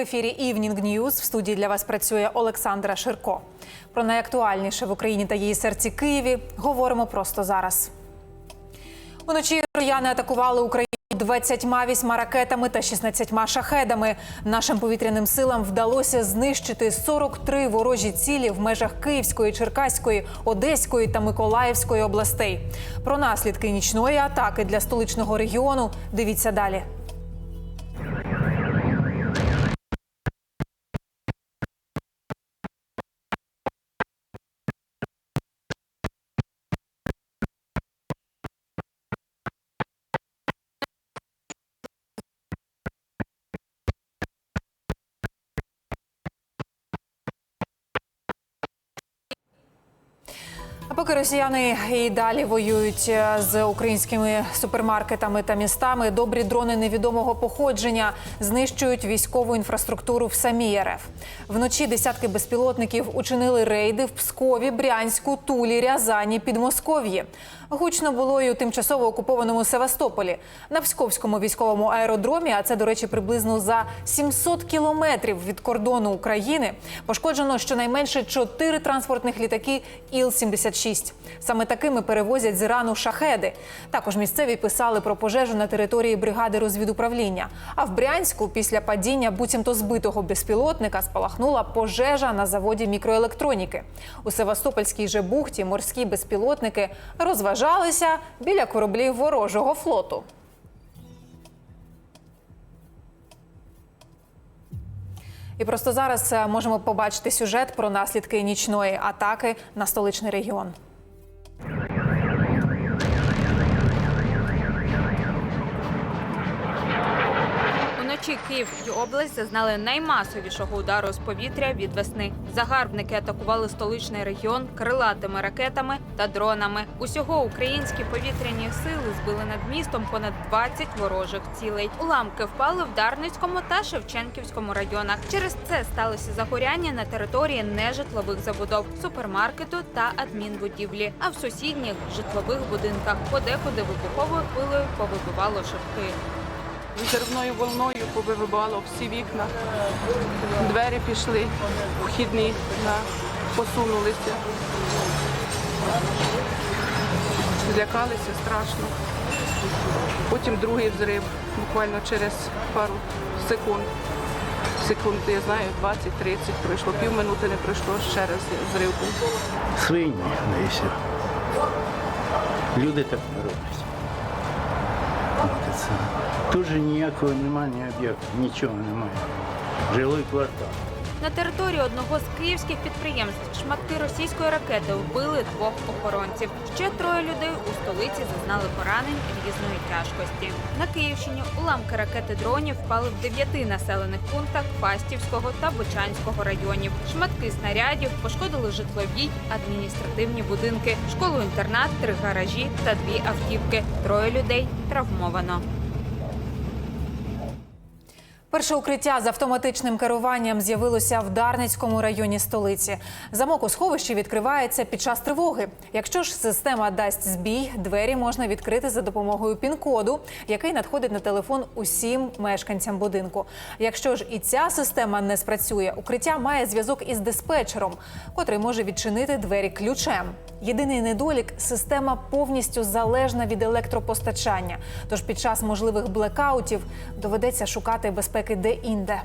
Ефірі Evening News в студії для вас працює Олександра Ширко. Про найактуальніше в Україні та її серці Києві говоримо просто зараз. Уночі росіяни атакували Україну 28 ракетами та 16 шахедами. Нашим повітряним силам вдалося знищити 43 ворожі цілі в межах Київської, Черкаської, Одеської та Миколаївської областей. Про наслідки нічної атаки для столичного регіону дивіться далі. А поки росіяни і далі воюють е, з українськими супермаркетами та містами, добрі дрони невідомого походження знищують військову інфраструктуру в самій РФ. Вночі десятки безпілотників учинили рейди в Пскові, Брянську, Тулі, Рязані, Підмосков'ї. Гучно було і у тимчасово окупованому Севастополі на Псковському військовому аеродромі. А це, до речі, приблизно за 700 кілометрів від кордону України. Пошкоджено щонайменше чотири транспортних літаки Іл-76. Саме такими перевозять з Ірану шахеди. Також місцеві писали про пожежу на території бригади розвідуправління. А в Брянську після падіння буцімто збитого безпілотника спалахнула пожежа на заводі мікроелектроніки. У Севастопольській же бухті морські безпілотники розважалися біля кораблів ворожого флоту. І просто зараз е, можемо побачити сюжет про наслідки нічної атаки на столичний регіон. Уночі Київ область зазнали наймасовішого удару з повітря від весни. Загарбники атакували столичний регіон крилатими ракетами та дронами. Усього українські повітряні сили збили над містом понад 20 ворожих цілей. Уламки впали в Дарницькому та Шевченківському районах. Через це сталося загоряння на території нежитлових забудов, супермаркету та адмінбудівлі. А в сусідніх житлових будинках подекуди вибуховою хвилею повибивало шибки. Взривною волною повибивало всі вікна, двері пішли, вхідні на, посунулися. Злякалися страшно. Потім другий взрив, буквально через пару секунд. Секунд, я знаю, 20-30 пройшло, півминути не пройшло, ще раз взрив був. свині, да все. Люди так не роблять. Же ніякого немає, ні об'єкту, нічого немає. Жилий квартал. На території одного з київських підприємств шматки російської ракети вбили двох охоронців. Ще троє людей у столиці зазнали поранень різної тяжкості. На Київщині уламки ракети дронів впали в дев'яти населених пунктах Фастівського та Бучанського районів. Шматки снарядів пошкодили житлові адміністративні будинки, школу-інтернат, три гаражі та дві автівки. Троє людей травмовано. Перше укриття з автоматичним керуванням з'явилося в Дарницькому районі столиці. Замок у сховищі відкривається під час тривоги. Якщо ж система дасть збій, двері можна відкрити за допомогою пін-коду, який надходить на телефон усім мешканцям будинку. Якщо ж і ця система не спрацює, укриття має зв'язок із диспетчером, котрий може відчинити двері ключем. Єдиний недолік система повністю залежна від електропостачання. Тож під час можливих блекаутів доведеться шукати безпеки де-інде.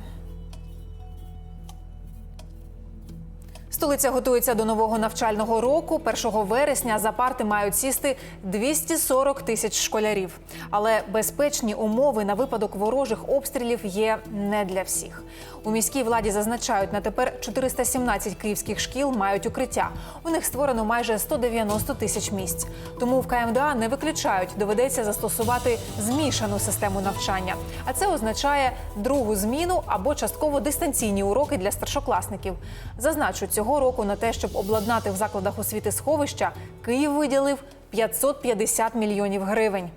Столиця готується до нового навчального року. 1 вересня за парти мають сісти 240 тисяч школярів. Але безпечні умови на випадок ворожих обстрілів є не для всіх. У міській владі зазначають, на тепер 417 київських шкіл мають укриття. У них створено майже 190 тисяч місць. Тому в КМДА не виключають, доведеться застосувати змішану систему навчання. А це означає другу зміну або частково дистанційні уроки для старшокласників. Зазначу, цього року на те, щоб обладнати в закладах освіти сховища, Київ виділив 550 мільйонів гривень.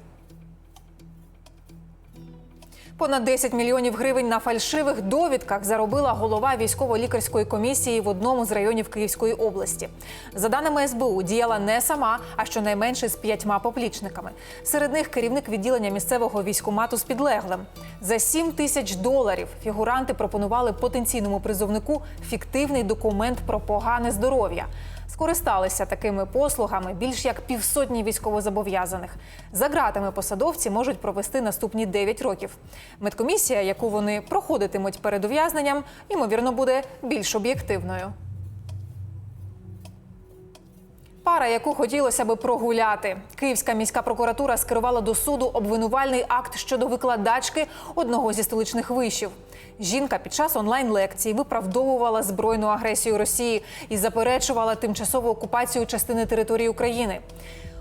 Понад 10 мільйонів гривень на фальшивих довідках заробила голова військово-лікарської комісії в одному з районів Київської області. За даними СБУ, діяла не сама, а щонайменше з п'ятьма поплічниками. Серед них керівник відділення місцевого військомату з підлеглим. За 7 тисяч доларів фігуранти пропонували потенційному призовнику фіктивний документ про погане здоров'я. Скористалися такими послугами більш як півсотні військовозобов'язаних. За ґратами посадовці можуть провести наступні 9 років. Медкомісія, яку вони проходитимуть перед ув'язненням, ймовірно, буде більш об'єктивною. Пара, яку хотілося би прогуляти. Київська міська прокуратура скерувала до суду обвинувальний акт щодо викладачки одного зі столичних вишів. Жінка під час онлайн-лекції виправдовувала збройну агресію Росії і заперечувала тимчасову окупацію частини території України.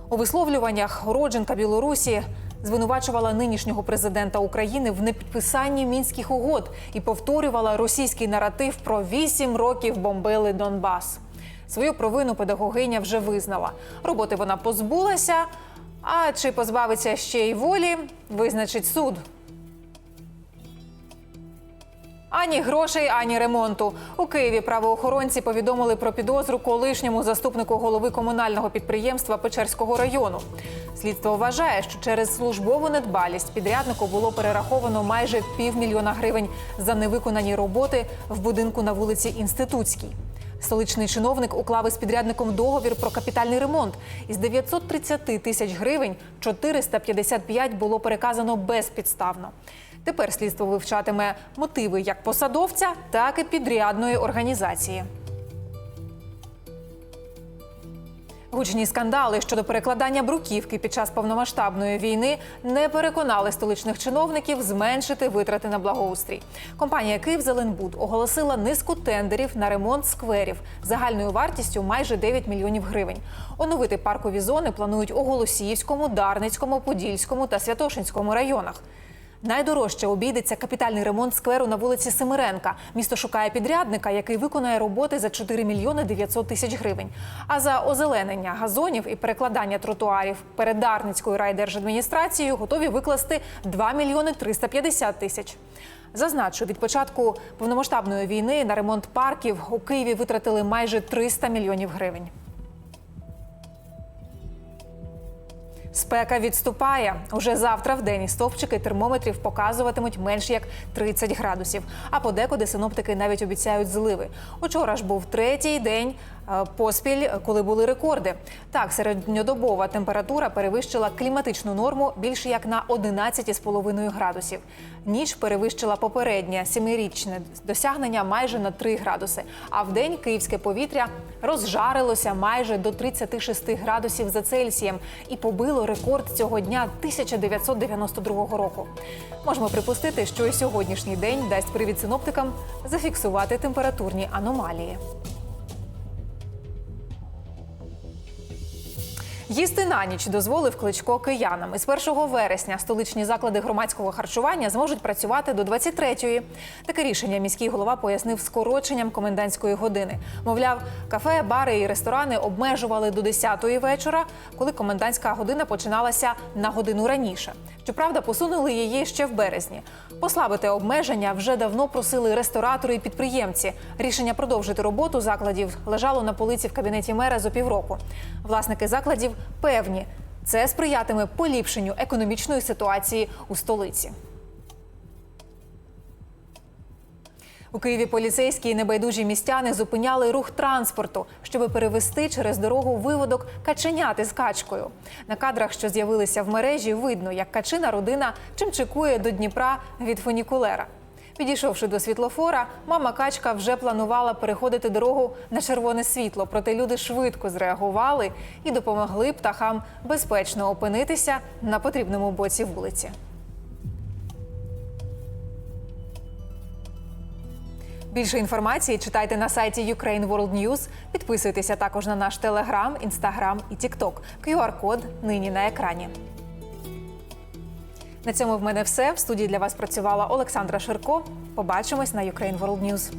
У висловлюваннях уродженка Білорусі звинувачувала нинішнього президента України в непідписанні мінських угод і повторювала російський наратив про вісім років бомбили Донбас. Свою провину педагогиня вже визнала. Роботи вона позбулася. А чи позбавиться ще й волі, визначить суд. Ані грошей, ані ремонту. У Києві правоохоронці повідомили про підозру колишньому заступнику голови комунального підприємства Печерського району. Слідство вважає, що через службову недбалість підряднику було перераховано майже півмільйона гривень за невиконані роботи в будинку на вулиці Інститутській. Столичний чиновник уклав із підрядником договір про капітальний ремонт. Із 930 тисяч гривень 455 було переказано безпідставно. Тепер слідство вивчатиме мотиви як посадовця, так і підрядної організації. Гучні скандали щодо перекладання бруківки під час повномасштабної війни не переконали столичних чиновників зменшити витрати на благоустрій. Компанія «Київзеленбуд» оголосила низку тендерів на ремонт скверів загальною вартістю майже 9 мільйонів гривень. Оновити паркові зони планують у Голосіївському, Дарницькому, Подільському та Святошинському районах. Найдорожче обійдеться капітальний ремонт скверу на вулиці Семиренка. Місто шукає підрядника, який виконає роботи за 4 мільйони 900 тисяч гривень. А за озеленення газонів і перекладання тротуарів перед Дарницькою райдержадміністрацією готові викласти 2 мільйони 350 тисяч. Зазначу, від початку повномасштабної війни на ремонт парків у Києві витратили майже 300 мільйонів гривень. Спека відступає. Уже завтра в день стовпчики термометрів показуватимуть менш як 30 градусів. А подекуди синоптики навіть обіцяють зливи. Учора ж був третій день е, поспіль, коли були рекорди. Так, середньодобова температура перевищила кліматичну норму більше як на 11,5 градусів. Ніч перевищила попереднє семирічне досягнення майже на 3 градуси. А в день київське повітря розжарилося майже до 36 градусів за Цельсієм і побило рекорд цього дня 1992 року. Можемо припустити, що і сьогоднішній день дасть привід синоптикам зафіксувати температурні аномалії. Їсти на ніч дозволив кличко киянам. Із 1 вересня столичні заклади громадського харчування зможуть працювати до 23-ї. Таке рішення міський голова пояснив скороченням комендантської години. Мовляв, кафе, бари і ресторани обмежували до 10-ї вечора, коли комендантська година починалася на годину раніше. Щоправда, посунули її ще в березні. Послабити обмеження вже давно просили ресторатори і підприємці. Рішення продовжити роботу закладів лежало на полиці в кабінеті мера за півроку. Власники закладів певні, це сприятиме поліпшенню економічної ситуації у столиці. У Києві поліцейські і небайдужі містяни зупиняли рух транспорту, щоб перевести через дорогу виводок каченяти з качкою. На кадрах, що з'явилися в мережі, видно, як качина родина чимчикує до Дніпра від фунікулера. Підійшовши до світлофора, мама качка вже планувала переходити дорогу на червоне світло. Проте люди швидко зреагували і допомогли птахам безпечно опинитися на потрібному боці вулиці. Більше інформації читайте на сайті Ukraine World News. Підписуйтеся також на наш телеграм, інстаграм і тікток. QR-код нині на екрані. На цьому в мене все. В студії для вас працювала Олександра Ширко. Побачимось на Ukraine World News.